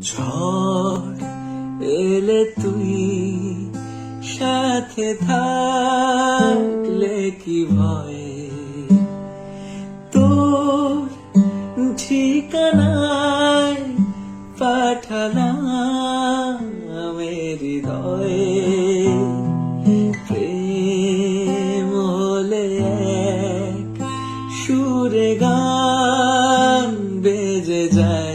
ঝড় এলে তুই সাথে থাকলে কি ভয়? তোর ঠিকানায় পাঠালাম হৃদয়ে। প্রেম হলে সুরে গান বেজে যায়।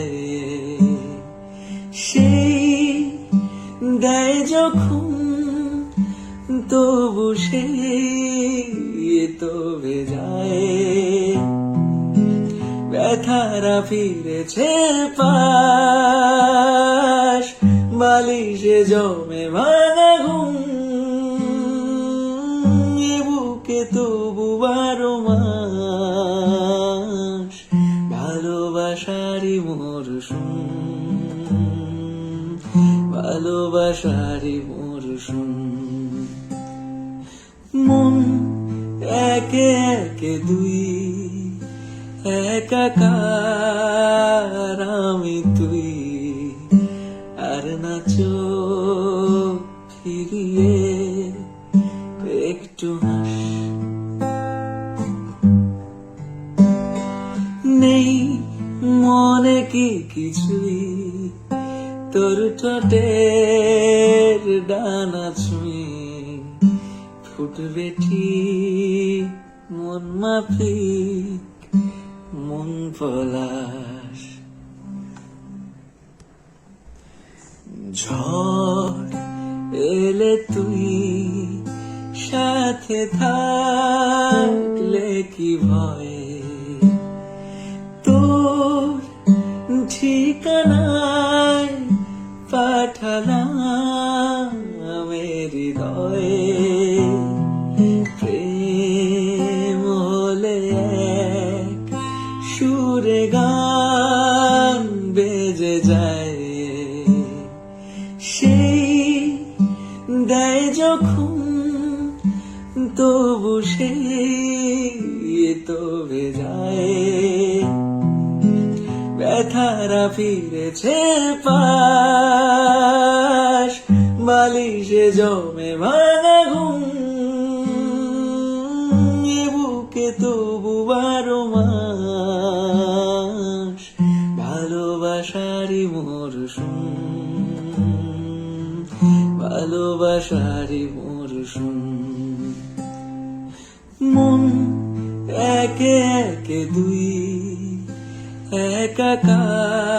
তবু সে তো বেজায় ব্যথারা ফিরেছে পাশ, বালিশে জমে ভাঙা ঘুম। এ বুকে তবু বারো মাস ভালোবাসারি মরশুম। ভালোবাসারি মরশুম। মন একে একে দুই, একাকার আমি তুই। আর না চোখ ফিরিয়ে একটু নেই মনে কি কিছুই, তোর ঠোঁটের ডানা ছুঁয়ে ফুটবে ঠিক মন মাফিক, মন পলাশ। ঝড় এলে তুই সাথে থাকলে কি ভয়? তোর ঠিকানায় পাঠালাম দেয় যখন তবু সে তবে বেজায় ব্যথারা ফিরেছে পাশ বালিশে জমে ভাঙা ভালোবাসারি মরশুম। মন একে একে দুই একাকার।